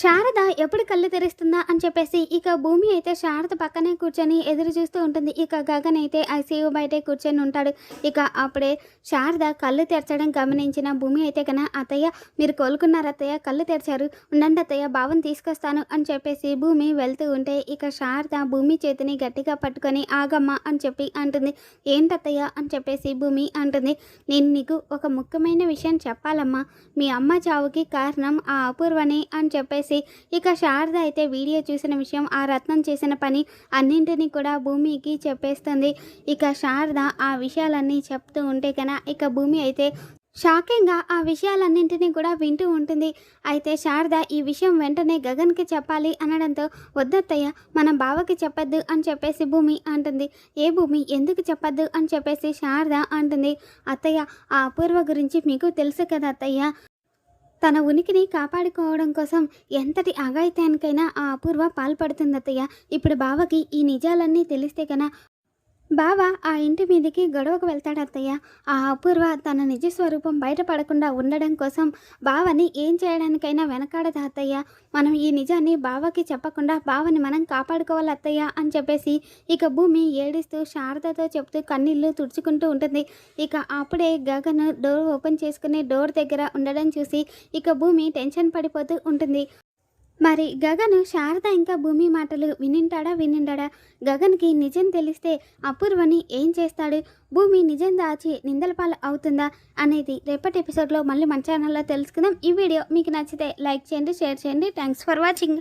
శారద ఎప్పుడు కళ్ళు తెరుస్తుందా అని చెప్పేసి ఇక భూమి అయితే శారద పక్కనే కూర్చొని ఎదురు చూస్తూ ఉంటుంది. ఇక గగన్ అయితే ఐసీయూ బయటే కూర్చొని ఉంటాడు. ఇక అప్పుడే శారద కళ్ళు తెరచడం గమనించిన భూమి అయితే కన అత్తయ్య మీరు కోలుకున్నారు అత్తయ్య కళ్ళు తెరిచారు. ఉండండి అత్తయ్య భావం తీసుకొస్తాను అని చెప్పేసి భూమి వెళ్తూ ఉంటే ఇక శారద భూమి చేతిని గట్టిగా పట్టుకొని ఆగమ్మ అని చెప్పి అంటుంది. ఏంటత్తయ్య అని చెప్పేసి భూమి అంటుంది. నేను నీకు ఒక ముఖ్యమైన విషయం చెప్పాలమ్మా. మీ అమ్మ చావుకి కారణం ఆ అపూర్వని అని చెప్పేసి ఇక శారద అయితే వీడియో చూసిన విషయం ఆ రత్నం చేసిన పని అన్నింటినీ కూడా భూమికి చెప్పేస్తుంది. ఇక శారద ఆ విషయాలన్నీ చెప్తూ ఉంటే కన్నా ఇక భూమి అయితే షాకింగ్గా ఆ విషయాలన్నింటినీ కూడా వింటూ ఉంటుంది. అయితే శారద ఈ విషయం వెంటనే గగన్కి చెప్పాలి అనడంతో వద్దత్తయ్య మన బావకి చెప్పొద్దు అని చెప్పేసి భూమి అంటుంది. ఏ భూమి? ఎందుకు చెప్పొద్దు అని చెప్పేసి శారద అంటుంది. అత్తయ్య ఆ అపూర్వ గురించి మీకు తెలుసు కదా అత్తయ్య. తన ఉనికిని కాపాడుకోవడం కోసం ఎంతటి అఘాయిత్యానికైనా ఆ అపూర్వ పాల్పడుతుంది అత్తయ్య ఇప్పుడు బావకి ఈ నిజాలన్నీ తెలిస్తే కన బావ ఆ ఇంటి మీదకి గొడవకు వెళ్తాడు అత్తయ్య. ఆ అపూర్వ తన నిజ స్వరూపం బయటపడకుండా ఉండడం కోసం బావని ఏం చేయడానికైనా వెనకాడదు అత్తయ్య? మనం ఈ నిజాన్ని బావకి చెప్పకుండా బావని మనం కాపాడుకోవాలి అత్తయ్య అని చెప్పేసి ఇక భూమి ఏడిస్తూ శారదతో చెప్తూ కన్నీళ్ళు తుడుచుకుంటూ ఉంటుంది. ఇక అప్పుడే గగన్ డోర్ ఓపెన్ చేసుకుని డోర్ దగ్గర ఉండడం చూసి ఇక భూమి టెన్షన్ పడిపోతూ ఉంటుంది. మరి గగన్ శారద ఇంకా భూమి మాటలు వినింటాడా వినింటాడా గగన్కి నిజం తెలిస్తే అపూర్వని ఏం చేస్తాడు? భూమి నిజం దాచి నిందలపాలు అవుతుందా అనేది రేపటి ఎపిసోడ్లో మళ్ళీ మన ఛానల్లో తెలుసుకుందాం. ఈ వీడియో మీకు నచ్చితే లైక్ చేయండి షేర్ చేయండి. Thanks for watching